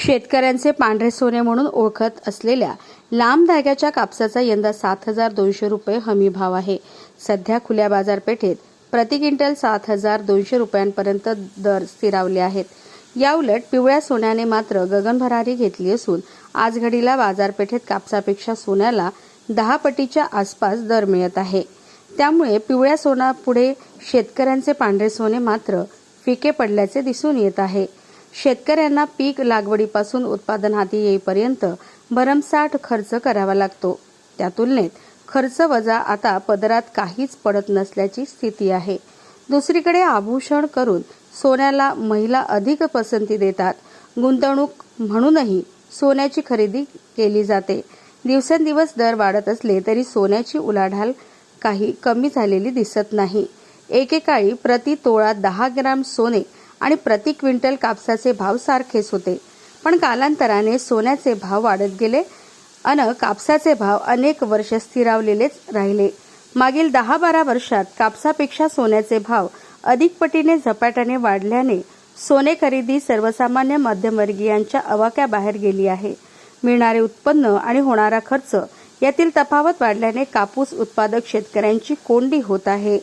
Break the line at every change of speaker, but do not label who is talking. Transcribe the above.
शेतकऱ्यांचे पांढरे सोने म्हणून ओळखत असलेल्या लांब धाग्याच्या कापसाचा यंदा सात हजार दोनशे रुपये हमी भाव आहे. सध्या खुल्या बाजारपेठेत प्रति क्विंटल सात हजार दोनशे रुपयांपर्यंत दर स्थिरावले आहेत. याउलट पिवळ्या सोन्याने मात्र गगनभरारी घेतली असून आज घडीला बाजारपेठेत कापसापेक्षा सोन्याला दहा पटीच्या आसपास दर मिळत आहे. त्यामुळे पिवळ्या सोनापुढे शेतकऱ्यांचे पांढरे सोने मात्र फिके पडल्याचे दिसून येत आहे. शेतकऱ्यांना पीक लागवडीपासून उत्पादन हाती येईपर्यंत भरमसाठ खर्च करावा लागतो. त्या तुलनेत खर्च वजा आता पदरात काहीच पडत नसल्याची स्थिती आहे. दुसरीकडे आभूषण करून सोन्याला महिला अधिक पसंती देतात. गुंतवणूक म्हणूनही सोन्याची खरेदी केली जाते. दिवसेंदिवस दर वाढत असले तरी सोन्याची उलाढाल काही कमी झालेली दिसत नाही. एकेकाळी प्रति तोळा दहा ग्राम सोने आणि प्रति क्विंटल कापसाचे भाव सारखेच होते. पण कालांतराने सोन्याचे भाव वाढत गेले अन कापसाचे भाव अनेक वर्ष स्थिरावलेलेच राहिले. मागील दहा बारा वर्षात कापसापेक्षा सोन्याचे भाव अधिक पटीने झपाट्याने वाढल्याने सोने खरेदी सर्वसामान्य मध्यमवर्गीयांच्या अवाक्याबाहेर गेली आहे. मिळणारे उत्पन्न आणि होणारा खर्च यातील तफावत वाढल्याने कापूस उत्पादक शेतकऱ्यांची कोंडी होत आहे.